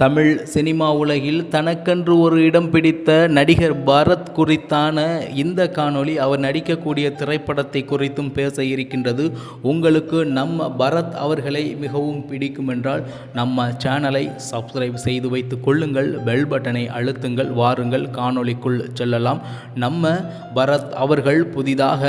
Tamil cinema உலகில் தனக்கென்று ஒரு இடம் பிடித்த நடிகர் பரத் குறித்தான இந்த காணொளி அவர் நடிக்கக்கூடிய திரைப்படத்தை குறித்தும் பேச இருக்கின்றது. உங்களுக்கு நம்ம பரத் அவர்களை மிகவும் பிடிக்கும் என்றால் நம்ம சேனலை சப்ஸ்கிரைப் செய்து வைத்து கொள்ளுங்கள் பெல் பட்டனை அழுத்துங்கள் வாருங்கள் காணொளிக்குள் செல்லலாம். நம்ம பரத் அவர்கள் புதிதாக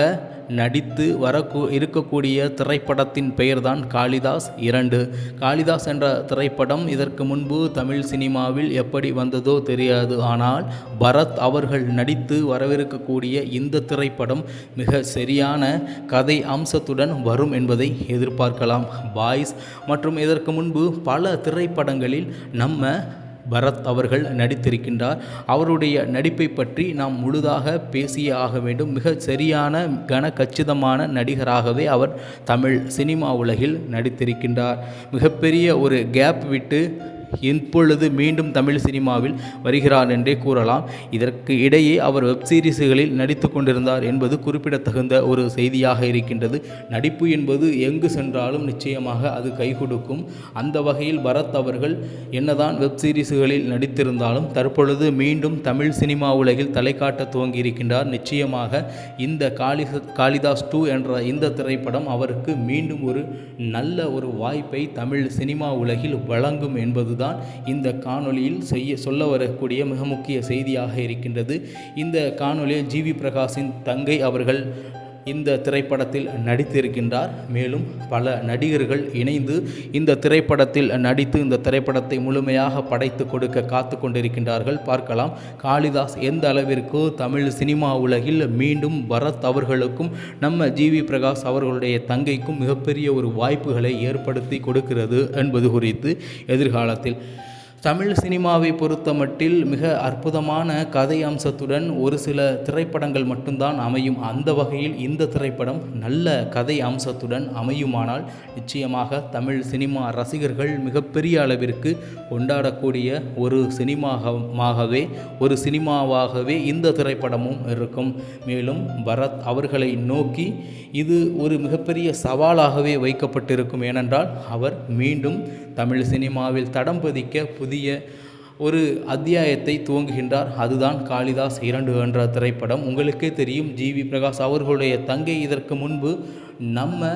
நடித்து வரக்கூ இருக்கக்கூடிய திரைப்படத்தின் பெயர்தான் காளிதாஸ் இரண்டு. காளிதாஸ் என்ற திரைப்படம் இதற்கு முன்பு தமிழ் சினிமாவில் எப்படி வந்ததோ தெரியாது. ஆனால் பரத் அவர்கள் நடித்து வரவிருக்கக்கூடிய இந்த திரைப்படம் மிக சரியான கதை அம்சத்துடன் வரும் என்பதை எதிர்பார்க்கலாம். பாய்ஸ் மற்றும் இதற்கு முன்பு பல திரைப்படங்களில் நம்ம பரத் அவர்கள் நடித்திருக்கின்றார். அவருடைய நடிப்பை பற்றி நாம் முழுதாக பேசியே ஆக வேண்டும். மிக சரியான கன கச்சிதமான நடிகராகவே அவர் தமிழ் சினிமா உலகில் நடித்திருக்கின்றார். மிகப்பெரிய ஒரு கேப் விட்டு இப்பொழுது மீண்டும் தமிழ் சினிமாவில் வருகிறார் என்றே கூறலாம். இதற்கு இடையே அவர் வெப் சீரிஸுகளில் நடித்து கொண்டிருந்தார் என்பது குறிப்பிடத்தகுந்த ஒரு செய்தியாக இருக்கின்றது. நடிப்பு என்பது எங்கு சென்றாலும் நிச்சயமாக அது கை கொடுக்கும். அந்த வகையில் பரத் அவர்கள் என்னதான் வெப் சீரிஸுகளில் நடித்திருந்தாலும் தற்பொழுது மீண்டும் தமிழ் சினிமா உலகில் தலை காட்ட துவங்கியிருக்கின்றார். நிச்சயமாக இந்த காளி காளிதாஸ் டூ என்ற இந்த திரைப்படம் அவருக்கு மீண்டும் ஒரு நல்ல ஒரு வாய்ப்பை தமிழ் சினிமா உலகில் வழங்கும் என்பது என்பதுதான் இந்த காணொளியில் செய்ய சொல்ல வரக்கூடிய மிக முக்கிய செய்தியாக இருக்கின்றது. இந்த காணொளியில் ஜிவி பிரகாஷின் தங்கை அவர்கள் இந்த திரைப்படத்தில் நடித்திருக்கின்றார். மேலும் பல நடிகர்கள் இணைந்து இந்த திரைப்படத்தில் நடித்து இந்த திரைப்படத்தை முழுமையாக படைத்து கொடுக்க காத்து கொண்டிருக்கின்றார்கள். பார்க்கலாம். காளிதாஸ் எந்த அளவிற்கு தமிழ் சினிமா உலகில் மீண்டும் பரத் அவர்களுக்கும் நம்ம ஜிவி பிரகாஷ் அவர்களுடைய தங்கைக்கும் மிகப்பெரிய ஒரு வாய்ப்புகளை ஏற்படுத்தி கொடுக்கிறது என்பது குறித்து எதிர்காலத்தில். தமிழ் சினிமாவை பொறுத்தமட்டில் மிக அற்புதமான கதை அம்சத்துடன் ஒரு சில திரைப்படங்கள் மட்டும்தான் அமையும். அந்த வகையில் இந்த திரைப்படம் நல்ல கதை அம்சத்துடன் அமையுமானால் நிச்சயமாக தமிழ் சினிமா ரசிகர்கள் மிகப்பெரிய அளவிற்கு கொண்டாடக்கூடிய ஒரு சினிமாகவே ஒரு சினிமாவாகவே இந்த திரைப்படமும் இருக்கும். மேலும் பரத் அவர்களை நோக்கி இது ஒரு மிகப்பெரிய சவாலாகவே வைக்கப்பட்டிருக்கும். ஏனென்றால் அவர் மீண்டும் தமிழ் சினிமாவில் தடம் பதிக்க புதிய ஒரு அத்தியாயத்தை துவங்குகின்றார். அதுதான் காளிதாஸ் இரண்டு என்ற திரைப்படம். உங்களுக்கே தெரியும் ஜிவி பிரகாஷ் அவர்களுடைய தங்கை இதற்கு முன்பு நம்ம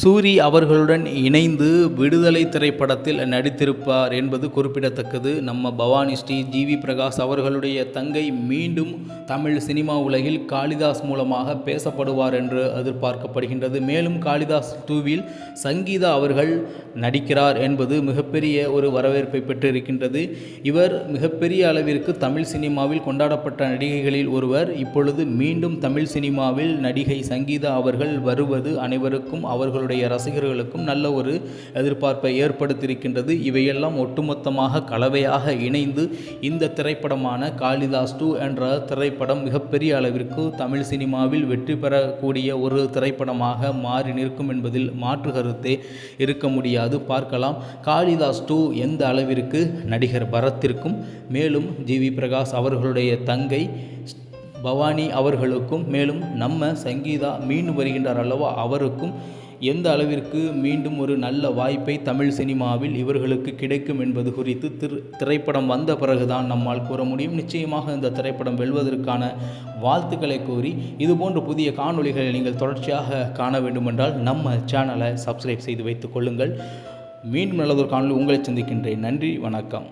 சூரி அவர்களுடன் இணைந்து விடுதலை திரைப்படத்தில் நடித்திருப்பார் என்பது குறிப்பிடத்தக்கது. நம்ம பவானி ஸ்ரீ ஜிவி பிரகாஷ் அவர்களுடைய தங்கை மீண்டும் தமிழ் சினிமா உலகில் காளிதாஸ் மூலமாக பேசப்படுவார் என்று எதிர்பார்க்கப்படுகின்றது. மேலும் காளிதாஸ் டூவில் சங்கீதா அவர்கள் நடிக்கிறார் என்பது மிகப்பெரிய ஒரு வரவேற்பை பெற்றிருக்கின்றது. இவர் மிகப்பெரிய அளவிற்கு தமிழ் சினிமாவில் கொண்டாடப்பட்ட நடிகைகளில் ஒருவர். இப்பொழுது மீண்டும் தமிழ் சினிமாவில் நடிகை சங்கீதா அவர்கள் வருவது அனைவருக்கும் அவர்கள் அவருடைய ரசிகர்களுக்கும் நல்ல ஒரு எதிர்பார்ப்பை ஏற்படுத்தியிருக்கின்றது. இவையெல்லாம் ஒட்டுமொத்தமாக கலவையாக இணைந்து இந்த திரைப்படமான காளிதாஸ் டூ என்ற திரைப்படம் மிகப்பெரிய அளவிற்கு தமிழ் சினிமாவில் வெற்றி பெறக்கூடிய ஒரு திரைப்படமாக மாறி நிற்கும் என்பதில் மாற்று கருத்தே இருக்க முடியாது. பார்க்கலாம். காளிதாஸ் டூ எந்த அளவிற்கு நடிகர் பரத்திற்கும் மேலும் ஜிவி பிரகாஷ் அவர்களுடைய தங்கை பவானி அவர்களுக்கும் மேலும் நம்ம சங்கீதா மீண்டும் வருகின்றார் அல்லவா அவருக்கும் எந்த அளவிற்கு மீண்டும் ஒரு நல்ல வாய்ப்பை தமிழ் சினிமாவில் இவர்களுக்கு கிடைக்கும் என்பது குறித்து திரு திரைப்படம் வந்த பிறகுதான் நம்மால் கூற முடியும். நிச்சயமாக இந்த திரைப்படம் வெல்வதற்கான வாழ்த்துக்களை கூறி இதுபோன்ற புதிய காணொளிகளை நீங்கள் தொடர்ச்சியாக காண வேண்டுமென்றால் நம்ம சேனலை சப்ஸ்கிரைப் செய்து வைத்துக் கொள்ளுங்கள். மீண்டும் நல்லதொரு காணொலி உங்களை சந்திக்கின்றேன். நன்றி வணக்கம்.